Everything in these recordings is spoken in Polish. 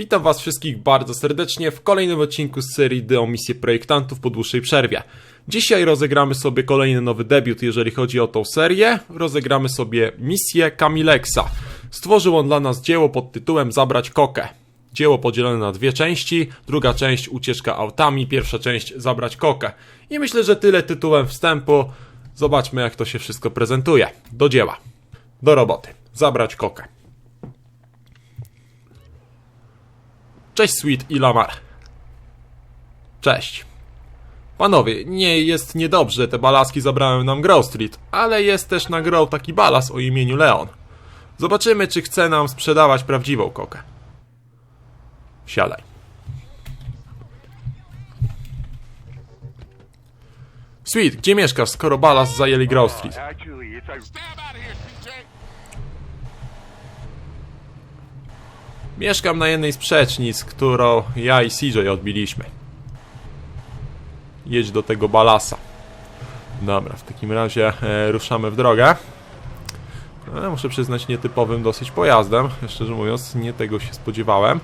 Witam Was wszystkich bardzo serdecznie w kolejnym odcinku z serii The o projektantów po dłuższej przerwie. Dzisiaj rozegramy sobie kolejny nowy debiut, jeżeli chodzi o tą serię. Rozegramy sobie misję Kamileksa. Stworzył on dla nas dzieło pod tytułem Zabrać kokę. Dzieło podzielone na dwie części, druga część ucieczka autami, pierwsza część zabrać kokę. I myślę, że tyle tytułem wstępu. Zobaczmy jak to się wszystko prezentuje. Do dzieła. Do roboty. Zabrać kokę. Cześć Sweet i Lamar. Cześć. Panowie, nie jest niedobrze, te balaski zabrałem nam Grove Street, ale jest też na Grove taki balas o imieniu Leon. Zobaczymy, czy chce nam sprzedawać prawdziwą kokę. Siadaj. Sweet, gdzie mieszkasz, skoro balas zajęli Grove Street? Mieszkam na jednej z przecznic, którą ja i CJ odbiliśmy. Jedź do tego balasa. Dobra, w takim razie e, ruszamy w drogę. E, muszę przyznać, nietypowym dosyć pojazdem. Szczerze mówiąc, nie tego się spodziewałem.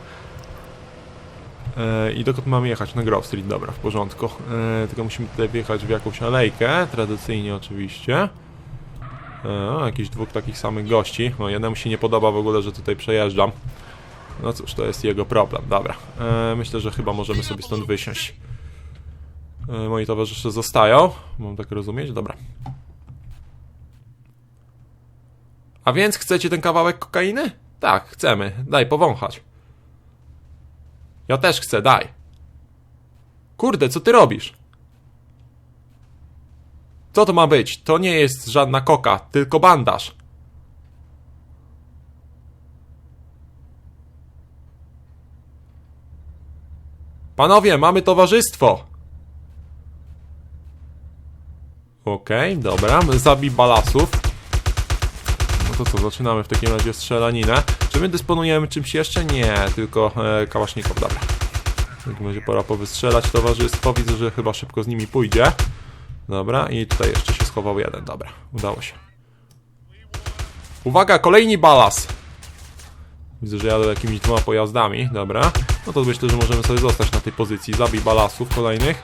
E, I dokąd mamy jechać? Na Grove Street, dobra, w porządku. E, tylko musimy tutaj wjechać w jakąś alejkę, tradycyjnie oczywiście. E, jakichś dwóch takich samych gości. No, jednemu się nie podoba w ogóle, że tutaj przejeżdżam. No cóż, to jest jego problem, dobra. E, myślę, że chyba możemy sobie stąd wysiąść. E, moi towarzysze zostają, mam tak rozumieć? Dobra. A więc chcecie ten kawałek kokainy? Tak, chcemy. Daj powąchać. Ja też chcę, daj. Kurde, co ty robisz? Co to ma być? To nie jest żadna koka, tylko bandaż. Panowie, mamy towarzystwo! Okej, dobra, zabij balasów. No to co, zaczynamy w takim razie strzelaninę. Czy my dysponujemy czymś jeszcze? Nie, tylko e, dobra. W takim razie pora powystrzelać towarzystwo. Widzę, że chyba szybko z nimi pójdzie. Dobra, i tutaj jeszcze się schował jeden, dobra, udało się. Uwaga, kolejny balas! Widzę, że jadę jakimiś dwoma pojazdami, dobra. No to myślę, że możemy sobie zostać na tej pozycji. Zabij balasów kolejnych.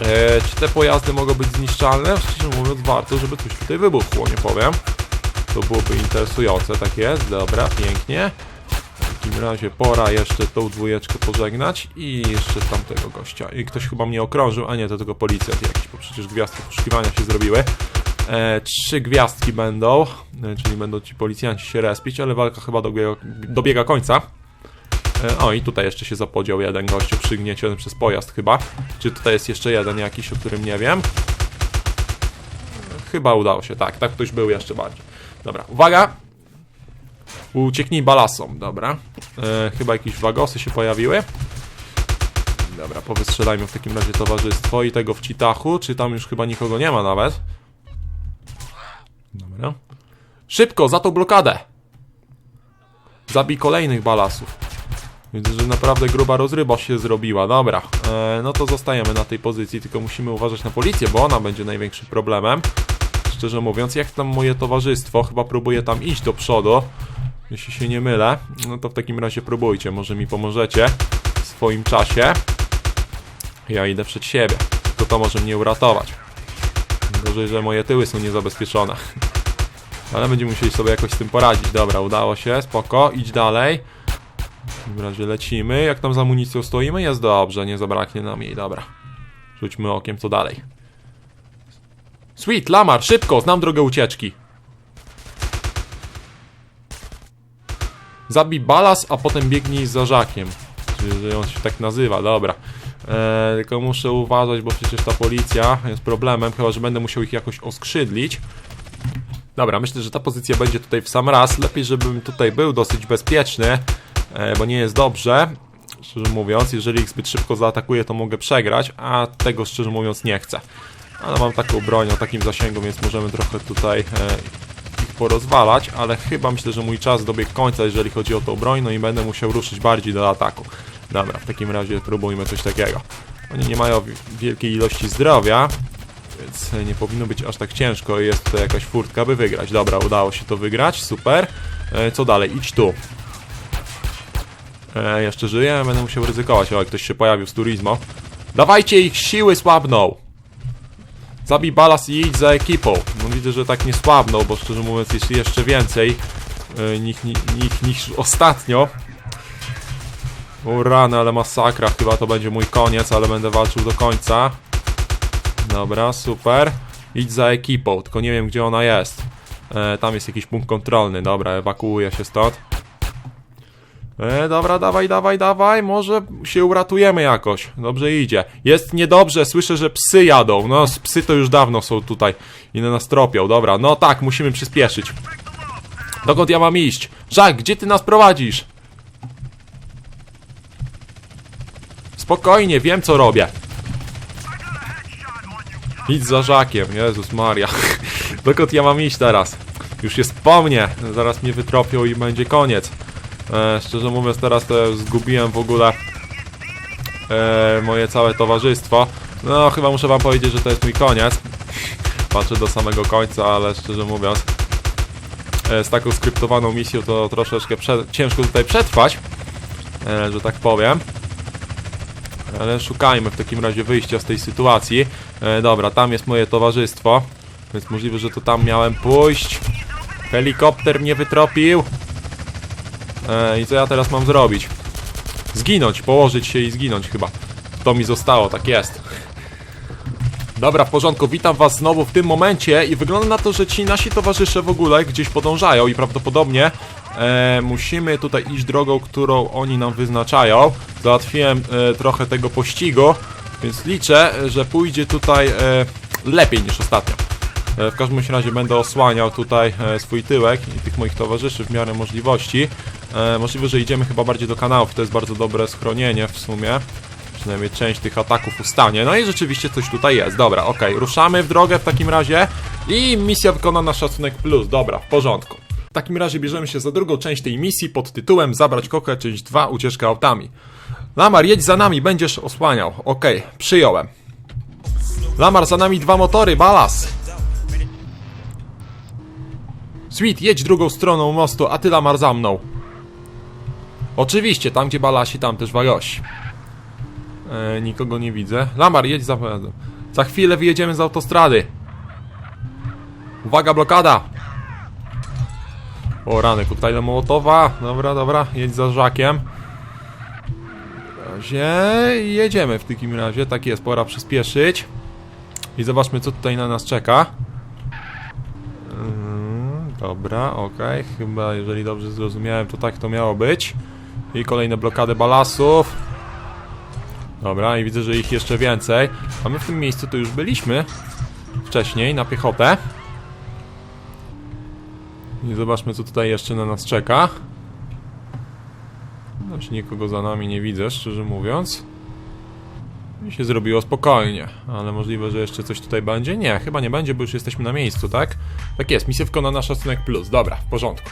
Eee, czy te pojazdy mogą być zniszczalne? Szczerze mówiąc, warto, żeby coś tutaj wybuchło, nie powiem. To byłoby interesujące, tak jest. Dobra, pięknie. W takim razie pora jeszcze tą dwójeczkę pożegnać i jeszcze tamtego gościa. I ktoś chyba mnie okrążył, a nie, to tylko policjant jakiś, bo przecież gwiazdki poszukiwania się zrobiły. E, trzy gwiazdki będą, e, czyli będą ci policjanci się respić, ale walka chyba dobiega, dobiega końca. E, o, i tutaj jeszcze się zapodział jeden gościu przygnieciony przez pojazd chyba. Czy tutaj jest jeszcze jeden jakiś, o którym nie wiem? Chyba udało się, tak, tak ktoś był jeszcze bardziej. Dobra, uwaga! Ucieknij balasom, dobra. E, chyba jakieś wagosy się pojawiły. Dobra, powystrzelajmy w takim razie towarzystwo i tego w Citachu, czy tam już chyba nikogo nie ma nawet. Dobra. Szybko, za tą blokadę! Zabij kolejnych balasów. Widzę, że naprawdę gruba rozryba się zrobiła. Dobra, e, no to zostajemy na tej pozycji, tylko musimy uważać na policję, bo ona będzie największym problemem. Szczerze mówiąc, jak tam moje towarzystwo, chyba próbuję tam iść do przodu, jeśli się nie mylę, no to w takim razie próbujcie, może mi pomożecie w swoim czasie. Ja idę przed siebie, to to może mnie uratować. Gorzej, że moje tyły są niezabezpieczone. Ale będziemy musieli sobie jakoś z tym poradzić. Dobra, udało się, spoko, idź dalej. Takim razie lecimy. Jak tam z amunicją stoimy? Jest dobrze, nie zabraknie nam jej, dobra. Rzućmy okiem, co dalej. Sweet, Lamar, szybko, znam drogę ucieczki. Zabij balas, a potem biegnij za Żakiem. Czyli, on się tak nazywa, dobra. Eee, tylko muszę uważać, bo przecież ta policja jest problemem, chyba że będę musiał ich jakoś oskrzydlić. Dobra, myślę, że ta pozycja będzie tutaj w sam raz. Lepiej, żebym tutaj był dosyć bezpieczny, e, bo nie jest dobrze. Szczerze mówiąc, jeżeli ich zbyt szybko zaatakuję, to mogę przegrać, a tego szczerze mówiąc nie chcę. Ale mam taką broń o takim zasięgu, więc możemy trochę tutaj e, ich porozwalać, ale chyba myślę, że mój czas dobiegł końca, jeżeli chodzi o tą broń, no i będę musiał ruszyć bardziej do ataku. Dobra, w takim razie próbujmy coś takiego. Oni nie mają wi- wielkiej ilości zdrowia, więc nie powinno być aż tak ciężko. Jest jakaś furtka, by wygrać. Dobra, udało się to wygrać, super. E, Co dalej? Idź tu. E, jeszcze żyję, będę musiał ryzykować. O, ktoś się pojawił z Turismo. Dawajcie ich, siły słabną! Zabij balas i idź za ekipą. No widzę, że tak nie słabną, bo szczerze mówiąc jest jeszcze więcej e, nich, nich niż ostatnio. O rany, ale masakra. Chyba to będzie mój koniec, ale będę walczył do końca. Dobra, super. Idź za ekipą, tylko nie wiem gdzie ona jest. E, tam jest jakiś punkt kontrolny. Dobra, ewakuuję się stąd. E, dobra, dawaj, dawaj, dawaj, może się uratujemy jakoś. Dobrze idzie. Jest niedobrze, słyszę, że psy jadą. No, psy to już dawno są tutaj i na nas tropią. Dobra, no tak, musimy przyspieszyć. Dokąd ja mam iść? Żak, gdzie ty nas prowadzisz? Spokojnie, wiem co robię. Idź za Żakiem, Jezus Maria. Dokąd ja mam iść teraz? Już jest po mnie. Zaraz mnie wytropią i będzie koniec. E, szczerze mówiąc, teraz to zgubiłem w ogóle e, moje całe towarzystwo. No, chyba muszę wam powiedzieć, że to jest mój koniec. Patrzę do samego końca, ale szczerze mówiąc, e, z taką skryptowaną misją to troszeczkę ciężko tutaj przetrwać, e, że tak powiem. Ale szukajmy w takim razie wyjścia z tej sytuacji. E, dobra, tam jest moje towarzystwo, więc możliwe, że to tam miałem pójść. Helikopter mnie wytropił. E, I co ja teraz mam zrobić? Zginąć, położyć się i zginąć chyba. To mi zostało, tak jest. Dobra, w porządku, witam was znowu w tym momencie i wygląda na to, że ci nasi towarzysze w ogóle gdzieś podążają i prawdopodobnie e, musimy tutaj iść drogą, którą oni nam wyznaczają. Załatwiłem e, trochę tego pościgu, więc liczę, że pójdzie tutaj e, lepiej niż ostatnio. E, W każdym razie będę osłaniał tutaj e, swój tyłek i tych moich towarzyszy w miarę możliwości. E, Możliwe, że idziemy chyba bardziej do kanałów, to jest bardzo dobre schronienie w sumie. Przynajmniej część tych ataków ustanie. No i rzeczywiście coś tutaj jest. Dobra, okej, ruszamy w drogę w takim razie. I misja wykonana szacunek plus. Dobra, w porządku. W takim razie bierzemy się za drugą część tej misji pod tytułem Zabrać kokę, część 2, ucieczka autami. Lamar, jedź za nami, będziesz osłaniał. Okej, przyjąłem. Lamar, za nami dwa motory, balas. Sweet, jedź drugą stroną mostu, a ty Lamar za mną. Oczywiście, tam gdzie balasi, tam też wagoś. E, nikogo nie widzę. Lamar, jedź za... Za chwilę wyjedziemy z autostrady. Uwaga, blokada! O rany, koktajle Mołotowa. Dobra, dobra, jedź za Żakiem. Razie jedziemy w takim razie. Tak jest, pora przyspieszyć. I zobaczmy, co tutaj na nas czeka. Mm, Dobra, okej. Chyba, jeżeli dobrze zrozumiałem, to tak to miało być. I kolejne blokady balasów. Dobra, i widzę, że ich jeszcze więcej. A my w tym miejscu to już byliśmy wcześniej na piechotę. I zobaczmy, co tutaj jeszcze na nas czeka. Znaczy, nikogo za nami nie widzę, szczerze mówiąc. I się zrobiło spokojnie, ale możliwe, że jeszcze coś tutaj będzie? Nie, chyba nie będzie, bo już jesteśmy na miejscu, tak? Tak jest, misja wykonana szacunek plus. Dobra, w porządku.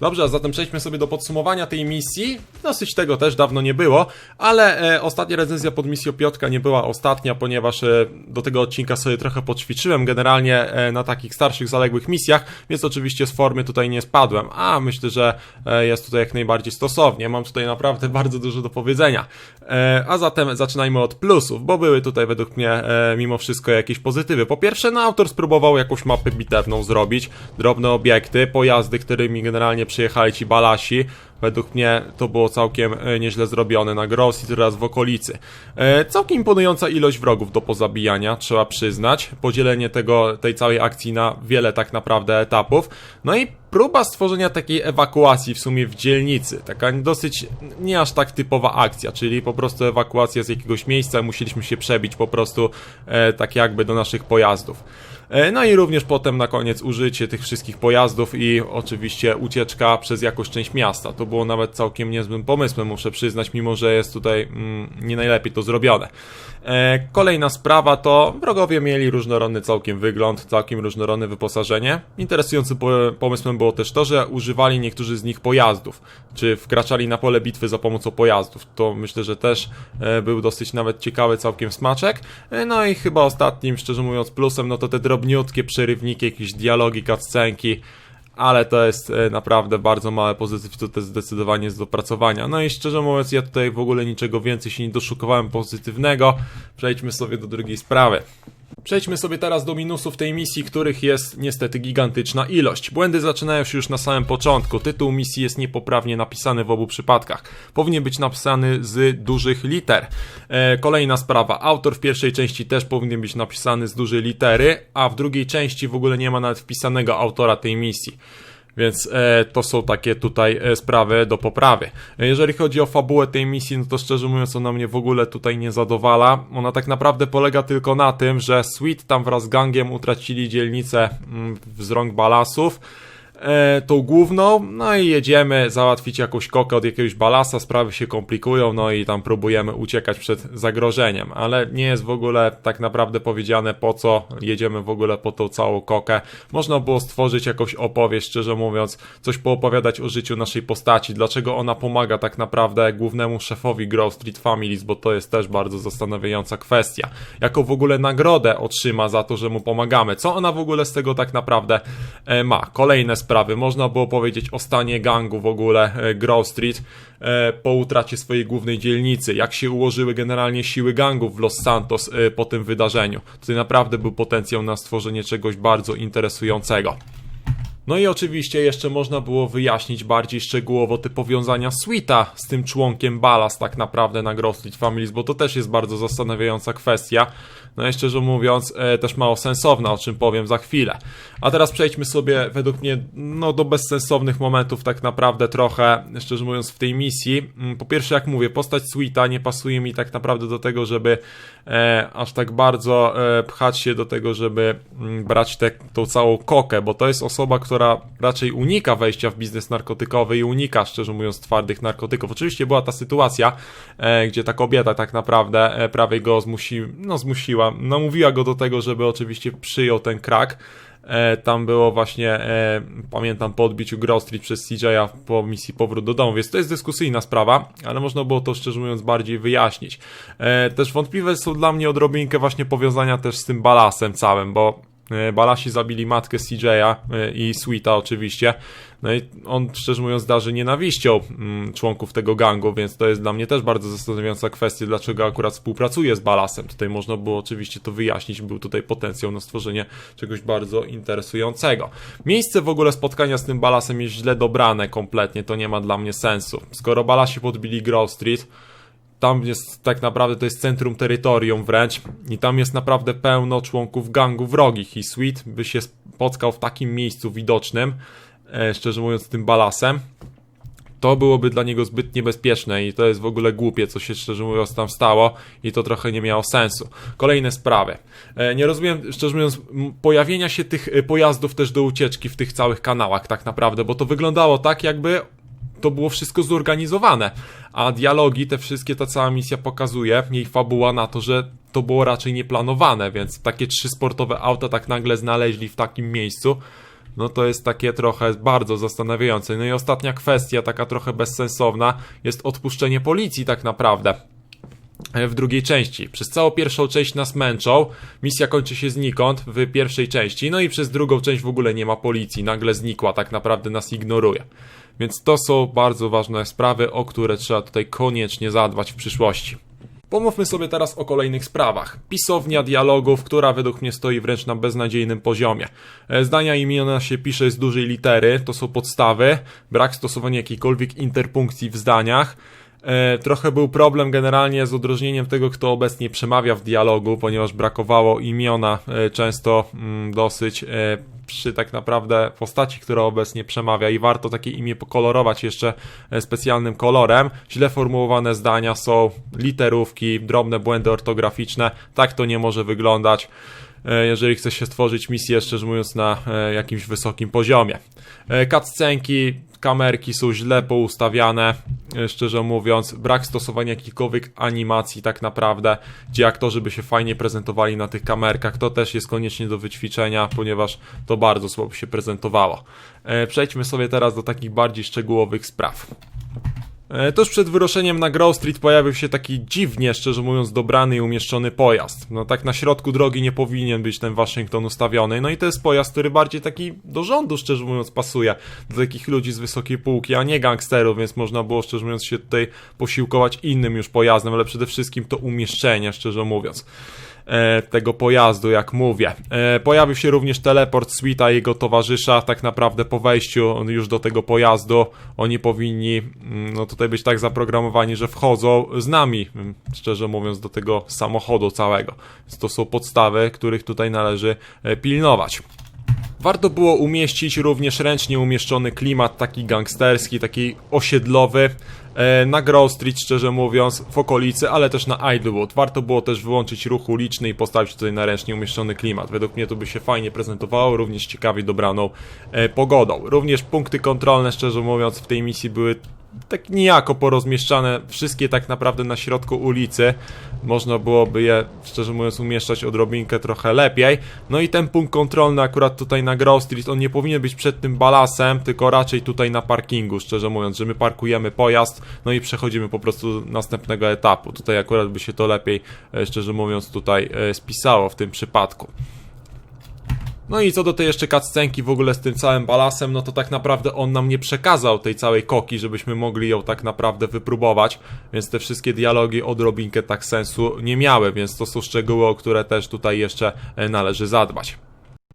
Dobrze, a zatem przejdźmy sobie do podsumowania tej misji. Dosyć tego też dawno nie było, ale e, ostatnia recenzja pod misją Piotka nie była ostatnia, ponieważ e, do tego odcinka sobie trochę podćwiczyłem generalnie e, na takich starszych, zaległych misjach, więc oczywiście z formy tutaj nie spadłem, a myślę, że e, jest tutaj jak najbardziej stosownie. Mam tutaj naprawdę bardzo dużo do powiedzenia. E, a zatem zaczynajmy od plusów, bo były tutaj według mnie e, mimo wszystko jakieś pozytywy. Po pierwsze, no autor spróbował jakąś mapę bitewną zrobić, drobne obiekty, pojazdy, którymi generalnie przyjechali ci balasi. Według mnie to było całkiem e, nieźle zrobione na Gross i teraz w okolicy. E, całkiem imponująca ilość wrogów do pozabijania, trzeba przyznać. Podzielenie tego, tej całej akcji na wiele tak naprawdę etapów. No i próba stworzenia takiej ewakuacji w sumie w dzielnicy. Taka dosyć nie aż tak typowa akcja, czyli po prostu ewakuacja z jakiegoś miejsca, musieliśmy się przebić po prostu e, tak jakby do naszych pojazdów. E, No i również potem na koniec użycie tych wszystkich pojazdów i oczywiście ucieczka przez jakąś część miasta. To było nawet całkiem niezłym pomysłem, muszę przyznać, mimo że jest tutaj mm, nie najlepiej to zrobione. E, Kolejna sprawa to wrogowie mieli różnorodny całkiem wygląd, całkiem różnorodne wyposażenie. Interesującym po- pomysłem było też to, że używali niektórzy z nich pojazdów, czy wkraczali na pole bitwy za pomocą pojazdów. To myślę, że też e, był dosyć nawet ciekawy całkiem smaczek. E, No i chyba ostatnim, szczerze mówiąc, plusem, no to te drobniutkie przerywniki, jakieś dialogi, cutscenki. Ale to jest e, naprawdę bardzo małe pozytyw, to też zdecydowanie jest do pracowania. No i szczerze mówiąc, ja tutaj w ogóle niczego więcej się nie doszukowałem pozytywnego. Przejdźmy sobie do drugiej sprawy. Przejdźmy sobie teraz do minusów tej misji, których jest niestety gigantyczna ilość. Błędy zaczynają się już na samym początku. Tytuł misji jest niepoprawnie napisany w obu przypadkach. Powinien być napisany z dużych liter. E, kolejna sprawa. Autor w pierwszej części też powinien być napisany z dużej litery, a w drugiej części w ogóle nie ma nawet wpisanego autora tej misji. Więc e, to są takie tutaj e, sprawy do poprawy. Jeżeli chodzi o fabułę tej misji, no to szczerze mówiąc ona mnie w ogóle tutaj nie zadowala. Ona tak naprawdę polega tylko na tym, że Sweet tam wraz z gangiem utracili dzielnicę mm, z rąk balasów e, tą główną, no i jedziemy załatwić jakąś kokę od jakiegoś balasa, sprawy się komplikują, no i tam próbujemy uciekać przed zagrożeniem, ale nie jest w ogóle tak naprawdę powiedziane po co jedziemy w ogóle po tą całą kokę. Można było stworzyć jakąś opowieść, szczerze mówiąc, coś poopowiadać o życiu naszej postaci, dlaczego ona pomaga tak naprawdę głównemu szefowi Grove Street Families, bo to jest też bardzo zastanawiająca kwestia. Jaką w ogóle nagrodę otrzyma za to, że mu pomagamy? Co ona w ogóle z tego tak naprawdę e, ma? Kolejne. Można było powiedzieć o stanie gangu w ogóle e, Grove Street e, po utracie swojej głównej dzielnicy. Jak się ułożyły generalnie siły gangów w Los Santos e, po tym wydarzeniu. Tutaj naprawdę był potencjał na stworzenie czegoś bardzo interesującego. No i oczywiście jeszcze można było wyjaśnić bardziej szczegółowo te powiązania Sweeta z tym członkiem Balas tak naprawdę na Street Families, bo to też jest bardzo zastanawiająca kwestia. No i szczerze mówiąc e, też mało sensowna, o czym powiem za chwilę. A teraz przejdźmy sobie według mnie no do bezsensownych momentów tak naprawdę trochę, szczerze mówiąc w tej misji. Mm, Po pierwsze jak mówię, postać Sweeta nie pasuje mi tak naprawdę do tego, żeby e, aż tak bardzo e, pchać się do tego, żeby mm, brać te, tą całą kokę, bo to jest osoba, która raczej unika wejścia w biznes narkotykowy i unika, szczerze mówiąc, twardych narkotyków. Oczywiście była ta sytuacja, e, gdzie ta kobieta tak naprawdę e, prawie go zmusi, no zmusiła, namówiła go do tego, żeby oczywiście przyjął ten krak. E, tam było właśnie, e, pamiętam, po odbiciu Grove Street przez CJ'a po misji Powrót do domu, więc to jest dyskusyjna sprawa, ale można było to szczerze mówiąc bardziej wyjaśnić. E, też wątpliwe są dla mnie odrobinkę właśnie powiązania też z tym balasem całym, bo Balasi zabili matkę CJ'a e, i Sweeta oczywiście. No i on, szczerze mówiąc, darzy nienawiścią mm, członków tego gangu, więc to jest dla mnie też bardzo zastanawiająca kwestia, dlaczego akurat współpracuje z Balasem. Tutaj można było oczywiście to wyjaśnić, był tutaj potencjał na stworzenie czegoś bardzo interesującego. Miejsce w ogóle spotkania z tym Balasem jest źle dobrane kompletnie, to nie ma dla mnie sensu. Skoro Balasi podbili Grove Street, tam jest tak naprawdę to jest centrum terytorium wręcz i tam jest naprawdę pełno członków gangu wrogich i Sweet by się spotkał w takim miejscu widocznym, e, szczerze mówiąc tym balasem, to byłoby dla niego zbyt niebezpieczne i to jest w ogóle głupie, co się szczerze mówiąc tam stało i to trochę nie miało sensu. Kolejne sprawy. E, Nie rozumiem, szczerze mówiąc, pojawienia się tych e, pojazdów też do ucieczki w tych całych kanałach tak naprawdę, bo to wyglądało tak jakby to było wszystko zorganizowane, a dialogi, te wszystkie, ta cała misja pokazuje, jej fabuła na to, że to było raczej nieplanowane, więc takie trzy sportowe auta tak nagle znaleźli w takim miejscu, no to jest takie trochę bardzo zastanawiające. No i ostatnia kwestia, taka trochę bezsensowna, jest odpuszczenie policji tak naprawdę w drugiej części. Przez całą pierwszą część nas męczą, misja kończy się znikąd w pierwszej części, no i przez drugą część w ogóle nie ma policji, nagle znikła, tak naprawdę nas ignoruje. Więc to są bardzo ważne sprawy, o które trzeba tutaj koniecznie zadbać w przyszłości. Pomówmy sobie teraz o kolejnych sprawach. Pisownia dialogów, która według mnie stoi wręcz na beznadziejnym poziomie. E, Zdania i imiona się pisze z dużej litery, to są podstawy, brak stosowania jakiejkolwiek interpunkcji w zdaniach. E, Trochę był problem generalnie z odróżnieniem tego, kto obecnie przemawia w dialogu, ponieważ brakowało imiona e, często mm, dosyć e, przy tak naprawdę postaci, która obecnie przemawia i warto takie imię pokolorować jeszcze specjalnym kolorem. Źle formułowane zdania są, literówki, drobne błędy ortograficzne, tak to nie może wyglądać jeżeli chce się stworzyć misję, szczerze mówiąc, na jakimś wysokim poziomie. Cutscenki, kamerki są źle poustawiane, e, szczerze mówiąc, brak stosowania jakichkolwiek animacji tak naprawdę, gdzie aktorzy by się fajnie prezentowali na tych kamerkach, to też jest koniecznie do wyćwiczenia, ponieważ to bardzo słabo się prezentowało. E, Przejdźmy sobie teraz do takich bardziej szczegółowych spraw. E, Tuż przed wyruszeniem na Grove Street pojawił się taki dziwnie, szczerze mówiąc, dobrany i umieszczony pojazd. No tak na środku drogi nie powinien być ten Waszyngton ustawiony. No i to jest pojazd, który bardziej taki do rządu, szczerze mówiąc, pasuje. Do takich ludzi z wysokiej półki, a nie gangsterów, więc można było, szczerze mówiąc, się tutaj posiłkować innym już pojazdem, ale przede wszystkim to umieszczenie, szczerze mówiąc tego pojazdu, jak mówię. E, pojawił się również teleport Sweeta i jego towarzysza, tak naprawdę po wejściu już do tego pojazdu, oni powinni, mm, no tutaj być tak zaprogramowani, że wchodzą z nami, mm, szczerze mówiąc, do tego samochodu całego. Więc to są podstawy, których tutaj należy e, pilnować. Warto było umieścić również ręcznie umieszczony klimat taki gangsterski, taki osiedlowy e, na Grove Street, szczerze mówiąc, w okolicy, ale też na Idlewood. Warto było też wyłączyć ruch uliczny i postawić tutaj na ręcznie umieszczony klimat. Według mnie to by się fajnie prezentowało, również ciekawie dobraną e, pogodą. Również punkty kontrolne, szczerze mówiąc, w tej misji były tak niejako porozmieszczane, wszystkie tak naprawdę na środku ulicy. Można byłoby je, szczerze mówiąc, umieszczać odrobinkę trochę lepiej. No i ten punkt kontrolny akurat tutaj na Grove Street, on nie powinien być przed tym balasem, tylko raczej tutaj na parkingu, szczerze mówiąc, że my parkujemy pojazd, no i przechodzimy po prostu do następnego etapu. Tutaj akurat by się to lepiej, e, szczerze mówiąc, tutaj e, spisało w tym przypadku. No i co do tej jeszcze cutscenki w ogóle z tym całym balasem, no to tak naprawdę on nam nie przekazał tej całej koki, żebyśmy mogli ją tak naprawdę wypróbować, więc te wszystkie dialogi odrobinkę tak sensu nie miały, więc to są szczegóły, o które też tutaj jeszcze e, należy zadbać.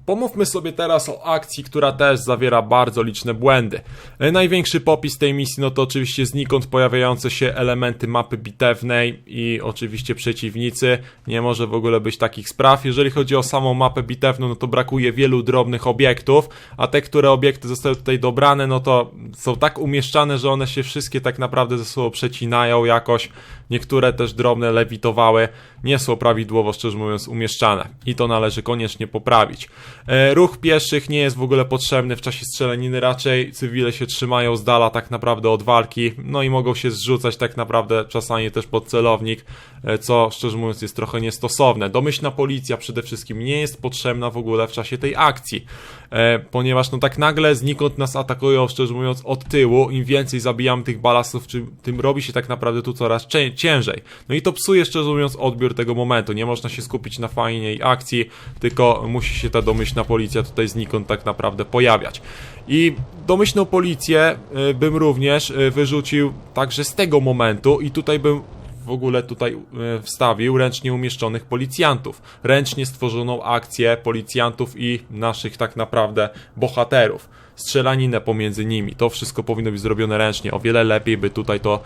Pomówmy sobie teraz o akcji, która też zawiera bardzo liczne błędy. E, Największy popis tej misji no to oczywiście znikąd pojawiające się elementy mapy bitewnej i oczywiście przeciwnicy. Nie może w ogóle być takich spraw. Jeżeli chodzi o samą mapę bitewną, no to brakuje wielu drobnych obiektów, a te, które obiekty zostały tutaj dobrane, no to są tak umieszczane, że one się wszystkie tak naprawdę ze sobą przecinają jakoś. Niektóre też drobne lewitowały, nie są prawidłowo, szczerze mówiąc, umieszczane i to należy koniecznie poprawić. E, ruch pieszych nie jest w ogóle potrzebny w czasie strzelaniny, raczej cywile się trzymają z dala tak naprawdę od walki, no i mogą się zrzucać tak naprawdę czasami też pod celownik, e, co szczerze mówiąc jest trochę niestosowne. Domyślna policja przede wszystkim nie jest potrzebna w ogóle w czasie tej akcji, e, ponieważ no tak nagle znikąd nas atakują, szczerze mówiąc, od tyłu, im więcej zabijamy tych balasów, czy- tym robi się tak naprawdę tu coraz cię- ciężej. No i to psuje, szczerze mówiąc, odbiór tego momentu. Nie można się skupić na fajnej akcji, tylko musi się ta domyślna policja tutaj znikąd tak naprawdę pojawiać. I domyślną policję y, bym również y, wyrzucił także z tego momentu i tutaj bym w ogóle tutaj e, wstawił ręcznie umieszczonych policjantów. Ręcznie stworzoną akcję policjantów i naszych tak naprawdę bohaterów. Strzelaninę pomiędzy nimi. To wszystko powinno być zrobione ręcznie. O wiele lepiej by tutaj to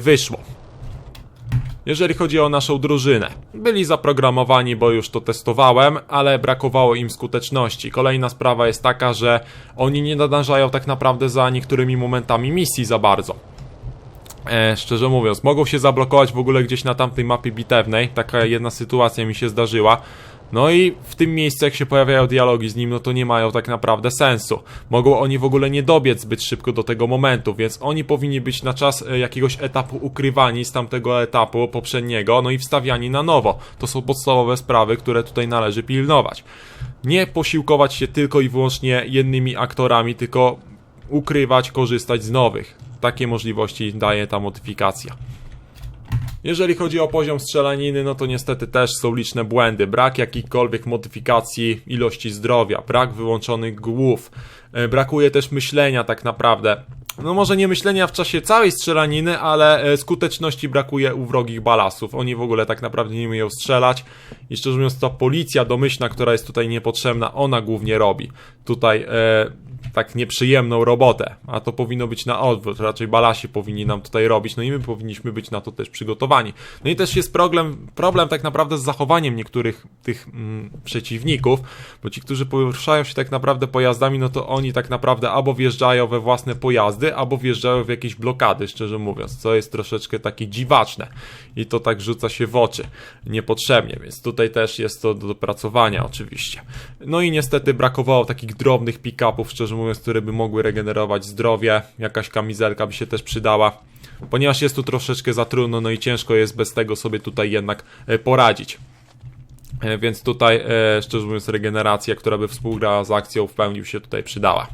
wyszło. Jeżeli chodzi o naszą drużynę, byli zaprogramowani, bo już to testowałem, ale brakowało im skuteczności. Kolejna sprawa jest taka, że oni nie nadążają tak naprawdę za niektórymi momentami misji za bardzo. E, szczerze mówiąc, mogą się zablokować w ogóle gdzieś na tamtej mapie bitewnej. Taka jedna sytuacja mi się zdarzyła. No i w tym miejscu, jak się pojawiają dialogi z nim, no to nie mają tak naprawdę sensu. Mogą oni w ogóle nie dobiec zbyt szybko do tego momentu, więc oni powinni być na czas e, jakiegoś etapu ukrywani z tamtego etapu poprzedniego, no i wstawiani na nowo. To są podstawowe sprawy, które tutaj należy pilnować. Nie posiłkować się tylko i wyłącznie jednymi aktorami, tylko ukrywać, korzystać z nowych. Takie możliwości daje ta modyfikacja. Jeżeli chodzi o poziom strzelaniny, no to niestety też są liczne błędy. Brak jakichkolwiek modyfikacji ilości zdrowia, brak wyłączonych głów, e, brakuje też myślenia tak naprawdę. No może nie myślenia w czasie całej strzelaniny, ale e, skuteczności brakuje u wrogich balasów. Oni w ogóle tak naprawdę nie umieją strzelać i szczerze mówiąc ta policja domyślna, która jest tutaj niepotrzebna, ona głównie robi. Tutaj e, tak nieprzyjemną robotę, a to powinno być na odwrót, raczej balasi powinni nam tutaj robić, no i my powinniśmy być na to też przygotowani. No i też jest problem, problem tak naprawdę z zachowaniem niektórych tych mm, przeciwników, bo ci, którzy poruszają się tak naprawdę pojazdami, no to oni tak naprawdę albo wjeżdżają we własne pojazdy, albo wjeżdżają w jakieś blokady, szczerze mówiąc, co jest troszeczkę takie dziwaczne. I to tak rzuca się w oczy. Niepotrzebnie, więc tutaj też jest to do dopracowania oczywiście. No i niestety brakowało takich drobnych pick-upów, szczerze mówiąc, które by mogły regenerować zdrowie, jakaś kamizelka by się też przydała, ponieważ jest tu troszeczkę za trudno, no i ciężko jest bez tego sobie tutaj jednak e, poradzić. E, Więc tutaj, e, szczerze mówiąc, regeneracja, która by współgrała z akcją, w pełni się tutaj przydała.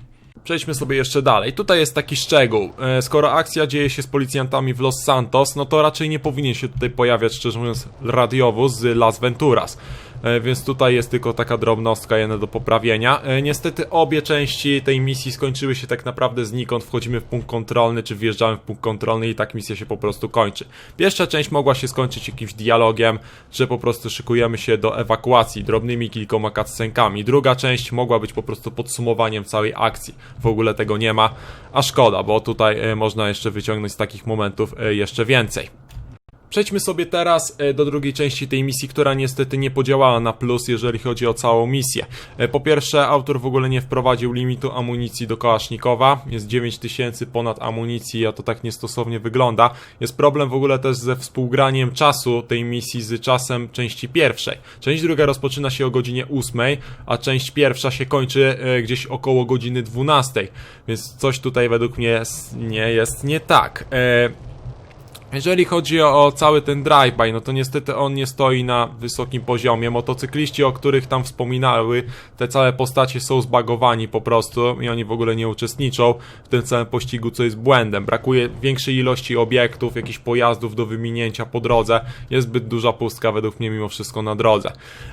Przejdźmy sobie jeszcze dalej. Tutaj jest taki szczegół. Skoro akcja dzieje się z policjantami w Los Santos, no to raczej nie powinien się tutaj pojawiać, szczerze mówiąc, radiowóz z Las Venturas. E, Więc tutaj jest tylko taka drobnostka jedna do poprawienia. E, Niestety obie części tej misji skończyły się tak naprawdę znikąd. Wchodzimy w punkt kontrolny, czy wjeżdżamy w punkt kontrolny i tak misja się po prostu kończy. Pierwsza część mogła się skończyć jakimś dialogiem, że po prostu szykujemy się do ewakuacji drobnymi kilkoma cutscenkami. Druga część mogła być po prostu podsumowaniem całej akcji. W ogóle tego nie ma, a szkoda, bo tutaj e, można jeszcze wyciągnąć z takich momentów jeszcze więcej. Przejdźmy sobie teraz e, do drugiej części tej misji, która niestety nie podziałała na plus, jeżeli chodzi o całą misję. E, Po pierwsze, autor w ogóle nie wprowadził limitu amunicji do Kałasznikowa. Jest 9000 ponad amunicji, a to tak niestosownie wygląda. Jest problem w ogóle też ze współgraniem czasu tej misji z czasem części pierwszej. Część druga rozpoczyna się o godzinie 8, a część pierwsza się kończy e, gdzieś około godziny 12. Więc coś tutaj według mnie nie jest nie tak. Jeżeli chodzi o cały ten drive-by, no to niestety on nie stoi na wysokim poziomie. Motocykliści, o których tam wspominały, te całe postacie są zbagowani po prostu i oni w ogóle nie uczestniczą w tym całym pościgu, co jest błędem. Brakuje większej ilości obiektów, jakichś pojazdów do wyminięcia po drodze. Jest zbyt duża pustka według mnie mimo wszystko na drodze.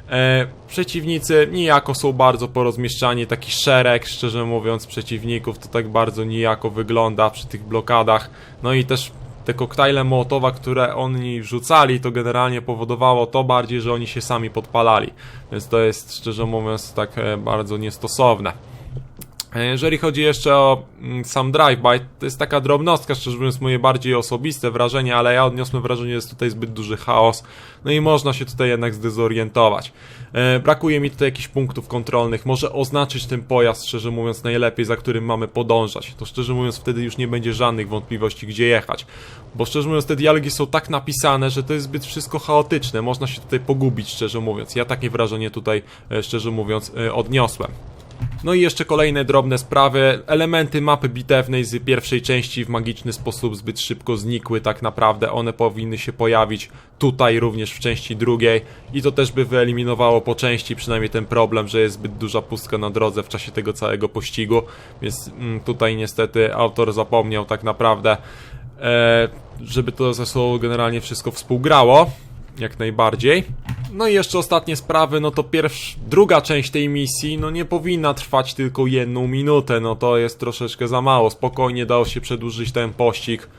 E, przeciwnicy nijako są bardzo porozmieszczani, taki szereg, szczerze mówiąc, przeciwników to tak bardzo nijako wygląda przy tych blokadach. No i też te koktajle Mołotowa, które oni rzucali, to generalnie powodowało to bardziej, że oni się sami podpalali. Więc to jest, szczerze mówiąc, tak e, bardzo niestosowne. E, Jeżeli chodzi jeszcze o mm, sam drive-by, to jest taka drobnostka, szczerze mówiąc, moje bardziej osobiste wrażenie, ale ja odniosłem wrażenie, że jest tutaj zbyt duży chaos, no i można się tutaj jednak zdezorientować. E, brakuje mi tutaj jakichś punktów kontrolnych, może oznaczyć ten pojazd, szczerze mówiąc, najlepiej, za którym mamy podążać. To szczerze mówiąc, wtedy już nie będzie żadnych wątpliwości, gdzie jechać. Bo szczerze mówiąc, te dialogi są tak napisane, że to jest zbyt wszystko chaotyczne, można się tutaj pogubić, szczerze mówiąc. Ja takie wrażenie tutaj, e, szczerze mówiąc, odniosłem. No i jeszcze kolejne drobne sprawy. Elementy mapy bitewnej z pierwszej części w magiczny sposób zbyt szybko znikły tak naprawdę. One powinny się pojawić tutaj również w części drugiej i to też by wyeliminowało po części przynajmniej ten problem, że jest zbyt duża pustka na drodze w czasie tego całego pościgu. Więc mm, tutaj niestety autor zapomniał tak naprawdę, e, żeby to ze sobą generalnie wszystko współgrało. Jak najbardziej. No i jeszcze ostatnie sprawy, no to pierwsza, druga część tej misji, no nie powinna trwać tylko jedną minutę, no to jest troszeczkę za mało. Spokojnie dało się przedłużyć ten pościg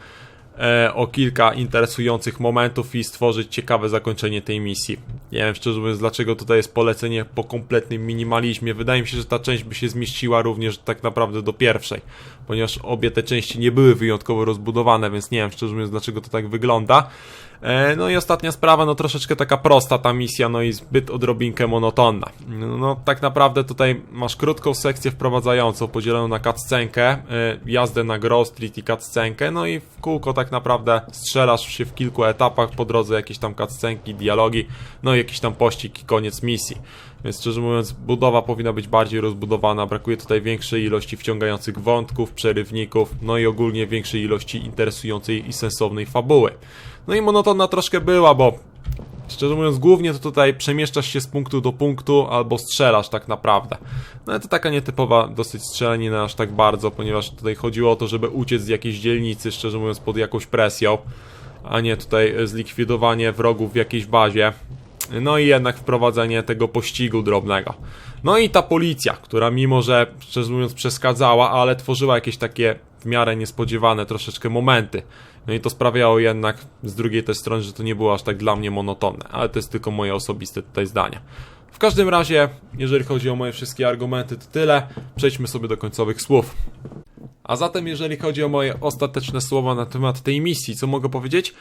e, o kilka interesujących momentów i stworzyć ciekawe zakończenie tej misji. Nie wiem szczerze mówiąc, dlaczego tutaj jest polecenie po kompletnym minimalizmie. Wydaje mi się, że ta część by się zmieściła również tak naprawdę do pierwszej, ponieważ obie te części nie były wyjątkowo rozbudowane, więc nie wiem szczerze mówiąc, dlaczego to tak wygląda. E, No i ostatnia sprawa, no troszeczkę taka prosta ta misja, no i zbyt odrobinkę monotonna. No, tak naprawdę tutaj masz krótką sekcję wprowadzającą, podzieloną na cutscenkę, e, jazdę na Grove Street i cutscenkę, no i w kółko tak naprawdę strzelasz się w kilku etapach, po drodze jakieś tam cutscenki, dialogi, no i jakiś tam pościg i koniec misji. Więc szczerze mówiąc, budowa powinna być bardziej rozbudowana, brakuje tutaj większej ilości wciągających wątków, przerywników, no i ogólnie większej ilości interesującej i sensownej fabuły. No i monotonna troszkę była, bo szczerze mówiąc, głównie to tutaj przemieszczasz się z punktu do punktu albo strzelasz tak naprawdę. No ale to taka nietypowa dosyć strzelanina aż tak bardzo, ponieważ tutaj chodziło o to, żeby uciec z jakiejś dzielnicy, szczerze mówiąc, pod jakąś presją, a nie tutaj zlikwidowanie wrogów w jakiejś bazie. No i jednak wprowadzenie tego pościgu drobnego. No i ta policja, która mimo, że szczerze mówiąc przeszkadzała, ale tworzyła jakieś takie w miarę niespodziewane troszeczkę momenty. No i to sprawiało jednak z drugiej też strony, że to nie było aż tak dla mnie monotonne, ale to jest tylko moje osobiste tutaj zdanie. W każdym razie, jeżeli chodzi o moje wszystkie argumenty, to tyle. Przejdźmy sobie do końcowych słów. A zatem, jeżeli chodzi o moje ostateczne słowa na temat tej misji, co mogę powiedzieć?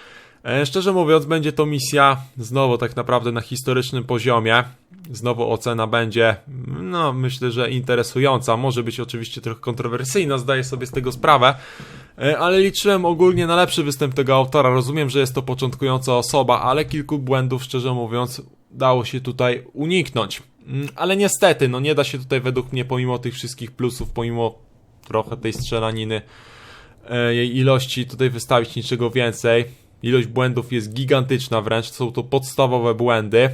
E, szczerze mówiąc, będzie to misja znowu tak naprawdę na historycznym poziomie. Znowu ocena będzie, no myślę, że interesująca. Może być oczywiście trochę kontrowersyjna, zdaję sobie z tego sprawę. E, Ale liczyłem ogólnie na lepszy występ tego autora. Rozumiem, że jest to początkująca osoba, ale kilku błędów, szczerze mówiąc, dało się tutaj uniknąć. Mm, Ale niestety, no nie da się tutaj według mnie, pomimo tych wszystkich plusów, pomimo trochę tej strzelaniny, e, jej ilości tutaj wystawić niczego więcej. Ilość błędów jest gigantyczna wręcz, są to podstawowe błędy.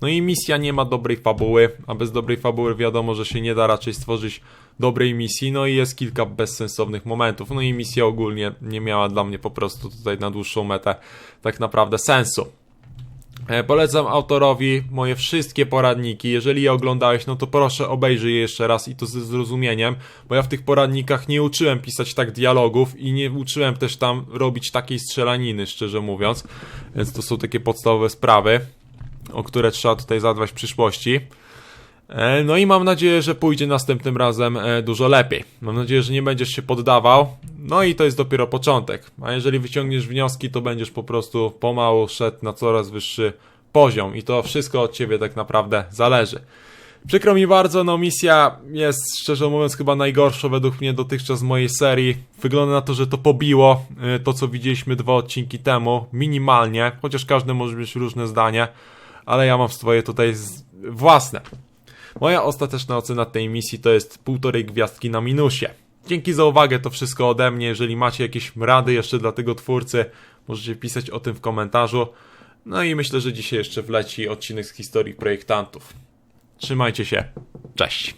No i misja nie ma dobrej fabuły, a bez dobrej fabuły wiadomo, że się nie da raczej stworzyć dobrej misji, no i jest kilka bezsensownych momentów, no i misja ogólnie nie miała dla mnie po prostu tutaj na dłuższą metę tak naprawdę sensu. E, Polecam autorowi moje wszystkie poradniki. Jeżeli je oglądałeś, no to proszę obejrzyj je jeszcze raz i to ze zrozumieniem, bo ja w tych poradnikach nie uczyłem pisać tak dialogów i nie uczyłem też tam robić takiej strzelaniny, szczerze mówiąc. Więc to są takie podstawowe sprawy, o które trzeba tutaj zadbać w przyszłości. E, No i mam nadzieję, że pójdzie następnym razem e, dużo lepiej. Mam nadzieję, że nie będziesz się poddawał. No i to jest dopiero początek. A jeżeli wyciągniesz wnioski, to będziesz po prostu pomału szedł na coraz wyższy poziom. I to wszystko od ciebie tak naprawdę zależy. Przykro mi bardzo, no misja jest szczerze mówiąc chyba najgorsza według mnie dotychczas z mojej serii. Wygląda na to, że to pobiło y, to, co widzieliśmy dwa odcinki temu, minimalnie, chociaż każdy może mieć różne zdanie, ale ja mam swoje tutaj własne. Moja ostateczna ocena tej misji to jest półtorej gwiazdki na minusie. Dzięki za uwagę, to wszystko ode mnie. Jeżeli macie jakieś rady jeszcze dla tego twórcy, możecie pisać o tym w komentarzu. No i myślę, że dzisiaj jeszcze wleci odcinek z historii projektantów. Trzymajcie się. Cześć.